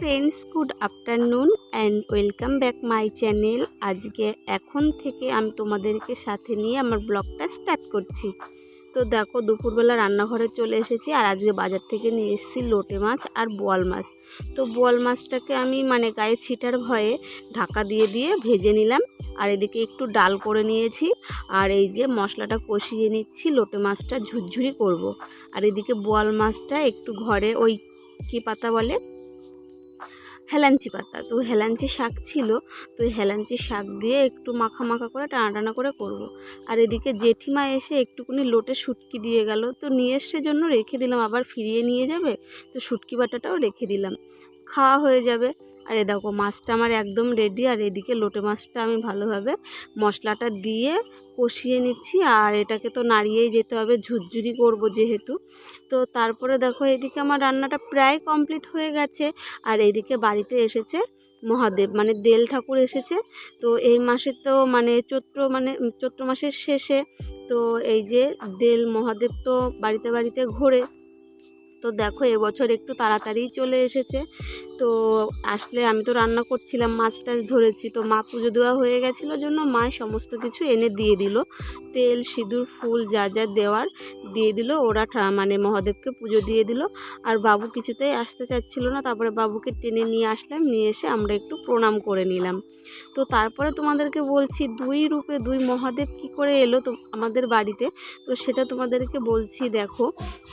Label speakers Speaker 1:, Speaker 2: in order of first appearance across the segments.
Speaker 1: Friends good afternoon and welcome back my channel আজকে এখন থেকে আমি তোমাদেরকে সাথে নিয়ে আমার ব্লগটা স্টার্ট করছি। তো দেখো, দুপুরবেলা রান্নাঘরে চলে এসেছি আর আজকে বাজার থেকে নিয়ে এসেছি লোটে মাছ আর বোয়াল মাছ। তো বোয়াল মাছটাকে আমি মানে গায়ে ছিটার ভয়ে ঢাকা দিয়ে দিয়ে ভেজে নিলাম আর এদিকে একটু ডাল করে নিয়েছি আর এই যে মশলাটা কষিয়ে নিচ্ছি, লোটে মাছটা ঝুরঝুরি করব। আর এদিকে বোয়াল মাছটা একটু ঘরে ওই কী পাতা বলে? হেলাঞ্চি পাতা। তো হেলাঞ্চি শাক ছিল, তো হেলাঞ্চি শাক দিয়ে একটু মাখা মাখা করে টানা টানা করে করব। আর এদিকে জেঠিমা এসে একটুকুনি লোটে শুটকি দিয়ে গেল। তো নিয়ে এসে জন্য রেখে দিলাম। আবার ফিরিয়ে নিয়ে যাবে, তো শুটকি বাটাটাও রেখে দিলাম। খাওয়া হয়ে যাবে। আর এ দেখো, মাছটা আমার একদম রেডি আর এদিকে লোটে মাছটা আমি ভালোভাবে মশলাটা দিয়ে কষিয়ে নিচ্ছি। আর এটাকে তো নাড়িয়েই যেতে হবে, ঝুরঝুরি করব যেহেতু। তো তারপরে দেখো, এদিকে আমার রান্নাটা প্রায় কমপ্লিট হয়ে গেছে। আর এদিকে বাড়িতে এসেছে মহাদেব মানে দেল ঠাকুর এসেছে। তো এই মাসে তো মানে চৈত্র মানে চৈত্র মাসের শেষে। তো এই যে দেল, মহাদেব তো বাড়িতে বাড়িতে ঘোরে। তো দেখো, এবছর একটু তাড়াতাড়ি চলে এসেছে। তো আসলে আমি তো রান্না করছিলাম, মাছ টাছ ধরেছি। তো মা পুজো দেওয়া হয়ে গেছিল জন্য মায় সমস্ত কিছু এনে দিয়ে দিল। তেল, সিঁদুর, ফুল যা যা দেওয়ার দিয়ে দিল। ওরা মানে মহাদেবকে পুজো দিয়ে দিল। আর বাবু কিছুতেই আসতে চাচ্ছিল না। তারপরে বাবুকে টেনে নিয়ে আসলাম। নিয়ে এসে আমরা একটু প্রণাম করে নিলাম। তো তারপরে তোমাদেরকে বলছি, দুই রূপে দুই মহাদেব কি করে এলো তো আমাদের বাড়িতে? তো সেটা তোমাদেরকে বলছি, দেখো।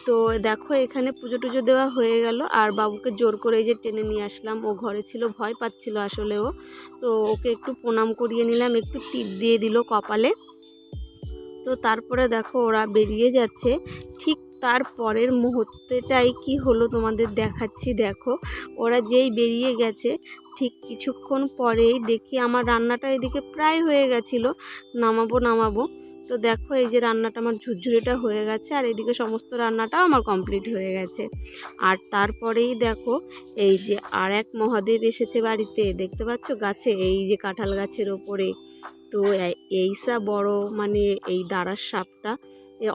Speaker 1: তো দেখো, এখানে পুজো টুজো দেওয়া হয়ে গেল। আর বাবুকে জোর করে এই যে টেনে নিয়ে আসলাম। ও ঘরে ছিল, ভয় পাচ্ছিল আসলে ও। তো ওকে একটু প্রণাম করিয়ে নিলাম, একটু টিপ দিয়ে দিল কপালে। তো তারপরে দেখো, ওরা বেরিয়ে যাচ্ছে। ঠিক তার পরের মুহূর্তেটাই কি হলো তোমাদের দেখাচ্ছি, দেখো। ওরা যেই বেরিয়ে গেছে, ঠিক কিছুক্ষণ পরেই দেখি আমার রান্নাটা এদিকে প্রায় হয়ে গেছিল। নামাবো নামাবো। তো দেখো, এই যে রান্নাটা আমার ঝুরঝুরিটা হয়ে গেছে, আর এদিকে সমস্ত রান্নাটাও আমার কমপ্লিট হয়ে গেছে। আর তারপরেই দেখো, এই যে আর এক মহাদেব এসেছে বাড়িতে, দেখতে পাচ্ছ গাছে, এই যে কাঁঠাল গাছের ওপরে। তো এইসা বড় মানে এই দাঁড়ার সাপটা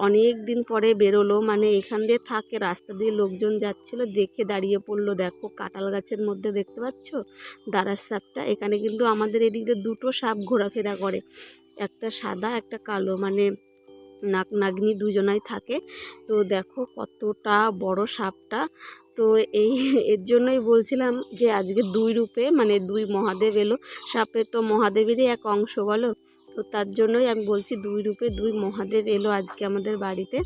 Speaker 1: অনেক দিন পরে বেরোলো মানে এখান দিয়ে থাকে, রাস্তা দিয়ে লোকজন যাচ্ছিল, দেখে দাঁড়িয়ে পড়ল, দেখো কাঁঠাল গাছের মধ্যে দেখতে পাচ্ছ? দাঁড়ার সাপটা, এখানে কিন্তু আমাদের এদিক দিয়ে দুটো সাপ ঘোরাফেরা করে, একটা সাদা, একটা কালো মানে নাক নাগনি দুজনাই থাকে, তো দেখো কতটা বড় সাপটা, তো এই এর জন্যই বলছিলাম যে আজকে দুই রূপে মানে দুই মহাদেব এলো সাপে তো মহাদেবেরই এক অংশ বলো তো তার জন্যই আমি বলছি দুই রূপে দুই মহাদেব এলো আজকে আমাদের বাড়িতে।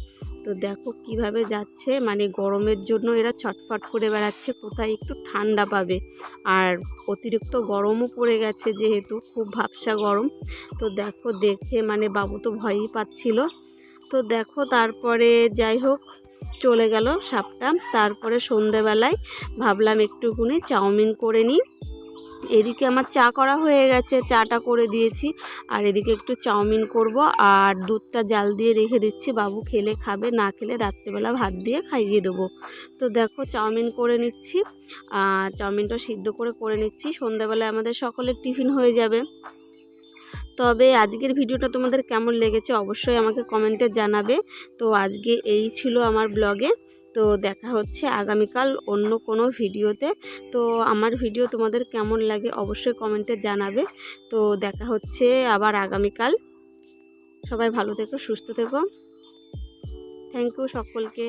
Speaker 1: তো দেখো কীভাবে যাচ্ছে মানে গরমের জন্য এরা ছটফট করে বেড়াচ্ছে, কোথায় একটু ঠান্ডা পাবে। আর অতিরিক্ত গরমও পড়ে গেছে যেহেতু, খুব ভাবসা গরম। তো দেখো দেখে মানে বাবু তো ভয়ই পাচ্ছিল। তো দেখো তারপরে যাই হোক, চলে গেল সাপটা। তারপরে সন্ধেবেলায় ভাবলাম একটুকুনি চাউমিন করে নিই। এদিকে আমার চা করা হয়ে গেছে, চাটা করে দিয়েছি। আর এদিকে একটু চাউমিন করব আর দুধটা জাল দিয়ে রেখে দিচ্ছি। বাবু খেলে খাবে, না খেলে রাত্রেবেলা ভাত দিয়ে খাইয়ে দেবো। তো দেখো চাউমিন করে নিচ্ছি। চাউমিনটা সিদ্ধ করে করে নিচ্ছি। সন্ধ্যাবেলায় আমাদের সকলের টিফিন হয়ে যাবে। তবে আজকের ভিডিওটা তোমাদের কেমন লেগেছে অবশ্যই আমাকে কমেন্টে জানাবে। তো আজকে এই ছিল আমার ব্লগে। তো দেখা হচ্ছে আগামীকাল অন্য কোনো ভিডিওতে। তো আমার ভিডিও তোমাদের কেমন লাগে অবশ্যই কমেন্টে জানাবে। তো দেখা হচ্ছে আবার আগামীকাল। সবাই ভালো থেকো, সুস্থ থেকো। থ্যাংক ইউ সকলকে।